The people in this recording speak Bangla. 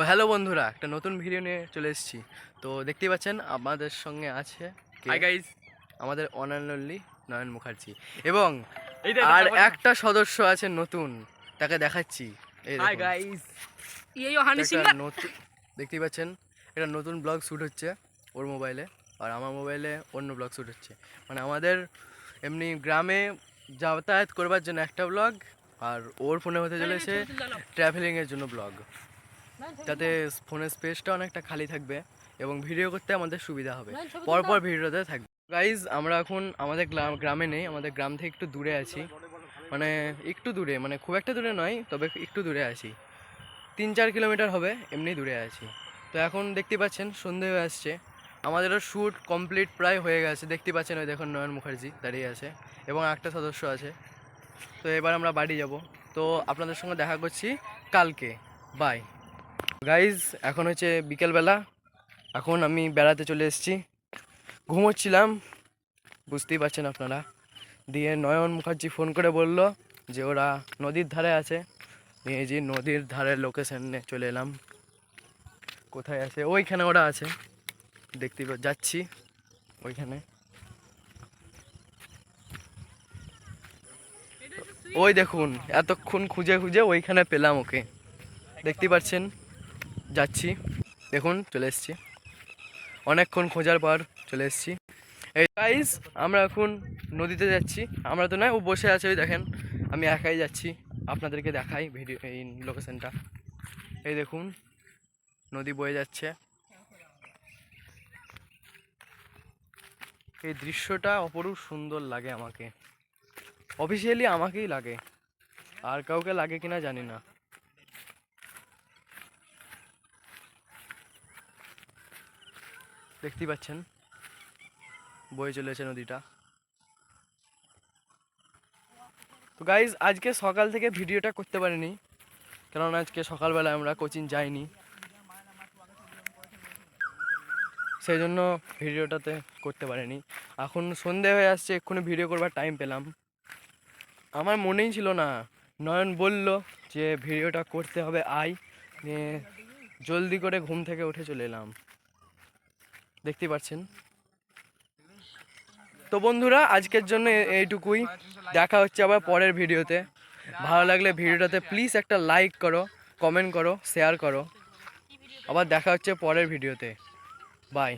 হ্যালো বন্ধুরা একটা নতুন ভিডিও নিয়ে চলে এসেছি। তো দেখতেই পাচ্ছেন আমাদের সঙ্গে আছে? হাই গাইস আমাদের অনানলি নয়ন মুখার্জি। এবং আর একটা সদস্য আছে নতুন তাকে দেখাচ্ছি। এই হাই দেখুন। গাইস এই হানি একটা নতুন দেখতেই পাচ্ছেন এটা নতুন ব্লগ শ্যুট হচ্ছে ওর মোবাইলে আর আমার মোবাইলে অন্য ব্লগ শ্যুট হচ্ছে। মানে আমাদের এমনি গ্রামে যাতায়াত করবার জন্য একটা ব্লগ আর ওর ফোনে হতে চলেছে ট্রাভেলিংয়ের জন্য ব্লগ যাতে ফোনের স্পেসটা অনেকটা খালি থাকবে এবং ভিডিও করতে আমাদের সুবিধা হবে। পরপর ভিডিওতে থাকবে। গাইজ আমরা এখন আমাদের গ্রাম- গ্রামে নেই আমাদের গ্রাম থেকে একটু দূরে আছি। মানে একটু দূরে মানে খুব একটা দূরে নয় তবে একটু দূরে আছি। তিন চার কিলোমিটার হবে এমনি দূরে আছি। তো এখন দেখতে পাচ্ছেন সন্ধে হয়ে আসছে। আমাদেরও শ্যুট কমপ্লিট প্রায় হয়ে গেছে। দেখতে পাচ্ছেন ওই দেখুন নয়ন মুখার্জি দাঁড়িয়ে আছে এবং একটা সদস্য আছে। তো এবার আমরা বাড়ি যাব। তো আপনাদের সঙ্গে দেখা করছি কালকে। বাই গাইজ এখন হচ্ছে বিকেলবেলা। এখন আমি বেড়াতে চলে এসেছি। ঘুমোচ্ছিলাম। বুঝতেই পারছেন আপনারা। দিয়ে নয়ন মুখার্জি ফোন করে বলল যে ওরা নদীর ধারে আছে। নিয়ে যে নদীর ধারে লোকেশনে চলে এলাম। কোথায় আছে? ওইখানে ওরা আছে। দেখতে যাচ্ছি ওইখানে। ওই দেখুন, এতক্ষণ খুঁজে খুঁজে ওইখানে পেলাম ওকে। দেখতে পাচ্ছেন? যাচ্ছি। দেখুন, চলে এসেছি। অনেকক্ষণ খোঁজার পর চলে এসেছি। এই গাইস আমরা এখন নদীতে যাচ্ছি। আমরা তো নয়, ও বসে আছে, ওই দেখেন। আমি একাই যাচ্ছি। আপনাদেরকে দেখাই ভিডিও এই লোকেশনটা এই দেখুন, নদী বয়ে যাচ্ছে। এই দৃশ্যটা অপরূপ সুন্দর লাগে আমাকে। অফিসিয়ালি আমাকেই লাগে। আর কাউকে লাগে কিনা জানি না। দেখতেই পাচ্ছেন। বয়ে চলেছে নদীটা। তো গাইজ আজকে সকাল থেকে ভিডিওটা করতে পারিনি। কারণ আজকে সকালবেলা আমরা কোচিং যাইনি। সেই জন্য ভিডিওটাতে করতে পারিনি। এখন সন্ধে হয়ে আসছে, এক্ষুনি ভিডিও করবার টাইম পেলাম। আমার মনেই ছিল না। নয়ন বলল যে, ভিডিওটা করতে হবে নিয়ে জলদি করে ঘুম থেকে উঠে চলে এলাম। দেখতে পাচ্ছেন। তো বন্ধুরা, আজকের জন্য এইটুকুই। দেখা হচ্ছে আবার পরের ভিডিওতে। ভালো লাগলে ভিডিওটাতে প্লিজ একটা লাইক করো কমেন্ট করো শেয়ার করো। আবার দেখা হচ্ছে পরের ভিডিওতে। বাই